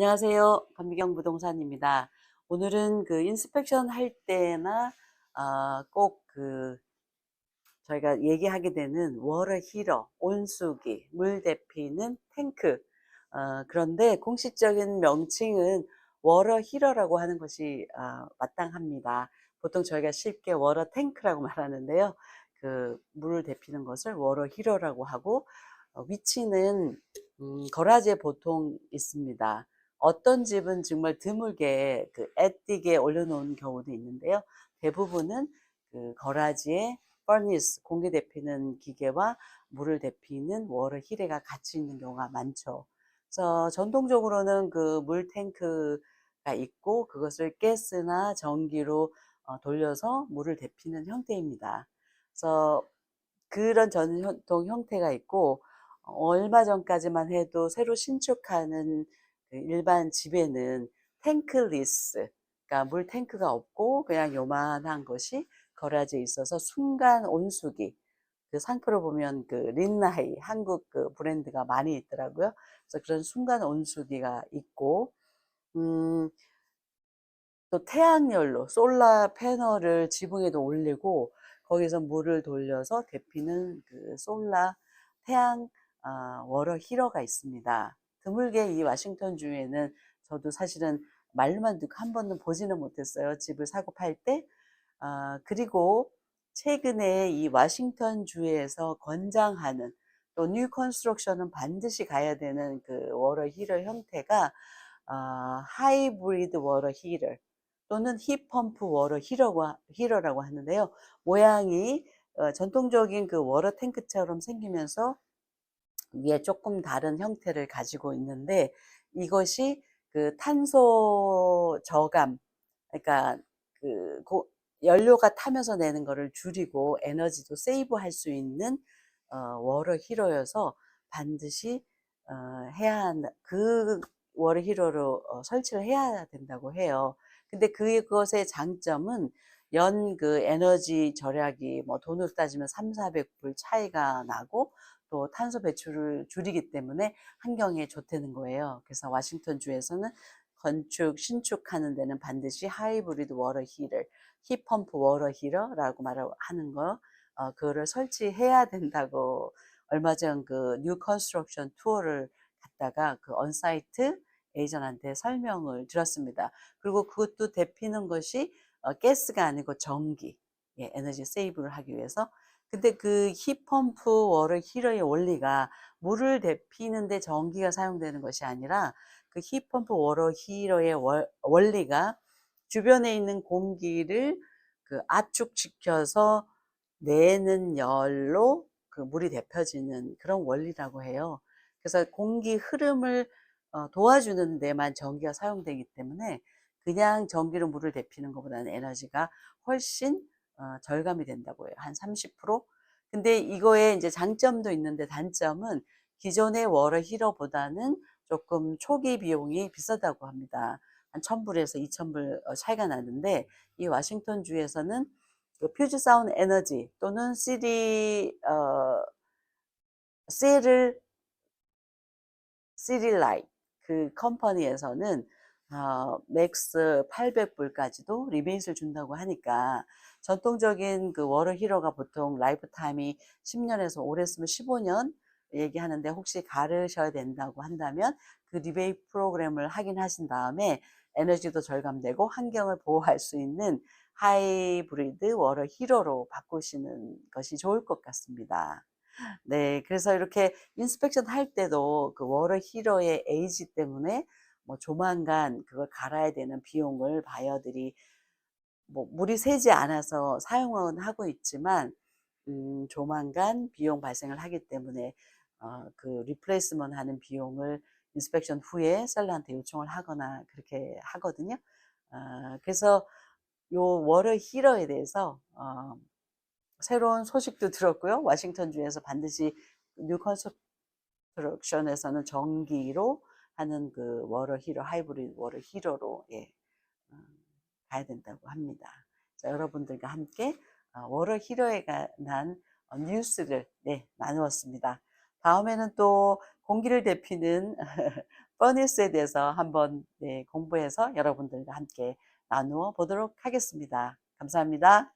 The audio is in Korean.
안녕하세요. 권미경 부동산입니다. 오늘은 그 인스펙션 할 때나 아, 꼭그 저희가 얘기하게 되는 워터 히러, 온수기, 물 데피는 탱크. 어, 그런데 공식적인 명칭은 워터 히러라고 하는 것이 아, 마땅합니다. 보통 저희가 쉽게 워터 탱크라고 말하는데요. 그 물을 데피는 것을 워터 히러라고 하고 어, 위치는 음, 거라지에 보통 있습니다. 어떤 집은 정말 드물게 그 애띠게 올려놓은 경우도 있는데요. 대부분은 그 거라지에 퍼니스 공기 데피는 기계와 물을 데피는 워터 히레가 같이 있는 경우가 많죠. 그래서 전통적으로는 그 물 탱크가 있고 그것을 가스나 전기로 어, 돌려서 물을 데피는 형태입니다. 그래서 그런 전통 형태가 있고 어, 얼마 전까지만 해도 새로 신축하는 그 일반 집에는 탱크리스, 그러니까 물 탱크가 없고 그냥 요만한 것이 거라지에 있어서 순간 온수기. 그 상표를 보면 그 린나이 한국 그 브랜드가 많이 있더라고요. 그래서 그런 순간 온수기가 있고, 음, 또 태양열로 솔라 패널을 지붕에도 올리고 거기서 물을 돌려서 데피는 그 솔라 태양 아, 워러 히러가 있습니다. 드물게 이 와싱턴 주에는 저도 사실은 말로만 듣고 한 번도 보지는 못했어요. 집을 사고 팔 때. 아, 그리고 최근에 이 와싱턴 주에서 권장하는 또뉴 컨스트럭션은 반드시 가야 되는 그 워러 히러 형태가 아, 하이브리드 워러 히러 또는 힙펌프 워러 히러고, 히러라고 하는데요. 모양이 어, 전통적인 그 워러 탱크처럼 생기면서 위에 조금 다른 형태를 가지고 있는데 이것이 그 탄소 저감, 그러니까 그 고, 연료가 타면서 내는 거를 줄이고 에너지도 세이브 할 수 있는 어, 워러 히러여서 반드시 어, 해야. 그 워러 히러로 어, 설치를 해야 된다고 해요. 근데 그것의 장점은 연 그 에너지 절약이 뭐 돈으로 따지면 3, 400불 차이가 나고 또 탄소 배출을 줄이기 때문에 환경에 좋다는 거예요. 그래서 와싱턴 주에서는 건축, 신축하는 데는 반드시 하이브리드 워터 히터, 힙펌프 워터 히터라고 말하는 거, 어, 그거를 설치해야 된다고 얼마 전 그 뉴 컨스트럭션 투어를 갔다가 그 언사이트 에이전한테 설명을 들었습니다. 그리고 그것도 데피는 것이 어, 가스가 아니고 전기, 예, 에너지 세이브를 하기 위해서 근데 그 힙펌프 워터 히러의 원리가 물을 데피는데 전기가 사용되는 것이 아니라 그 힙펌프 워터 히러의 원리가 주변에 있는 공기를 그 압축시켜서 내는 열로 그 물이 데펴지는 그런 원리라고 해요. 그래서 공기 흐름을 어, 도와주는 데만 전기가 사용되기 때문에 그냥 전기로 물을 데피는 것보다는 에너지가 훨씬 어, 절감이 된다고 해요. 한 30%. 근데 이거에 이제 장점도 있는데 단점은 기존의 워러 히러보다는 조금 초기 비용이 비싸다고 합니다. 한 1000불에서 2000불 어, 차이가 나는데 이 워싱턴 주에서는 그 퓨즈 사운드 에너지 또는 시리 어 세를 시리라이 그 컴퍼니에서는 어, 맥스 800불까지도 리베이트를 준다고 하니까 전통적인 그 워러 히러가 보통 라이프 타임이 10년에서 오래 쓰면 15년 얘기하는데 혹시 가르셔야 된다고 한다면 그 리베이트 프로그램을 확인하신 다음에 에너지도 절감되고 환경을 보호할 수 있는 하이브리드 워러 히러로 바꾸시는 것이 좋을 것 같습니다. 네, 그래서 이렇게 인스펙션 할 때도 그 워러 히러의 에이지 때문에 뭐 조만간 그걸 갈아야 되는 비용을 바이어들이 뭐 물이 새지 않아서 사용은 하고 있지만 음, 조만간 비용 발생을 하기 때문에 어, 그 리플레이스먼 하는 비용을 인스펙션 후에 셀러한테 요청을 하거나 그렇게 하거든요. 어, 그래서 요 워러 히러에 대해서 어, 새로운 소식도 들었고요. 와싱턴 주에서 반드시 뉴 컨스트럭션에서는 전기로 하는 그 워러 히러, 하이브리드 워러 히러로 예, 어, 가야 된다고 합니다. 자, 여러분들과 함께 어, 워러 히러에 관한 어, 뉴스를 네, 나누었습니다. 다음에는 또 공기를 대피는 퍼니스에 대해서 한번 네, 공부해서 여러분들과 함께 나누어 보도록 하겠습니다. 감사합니다.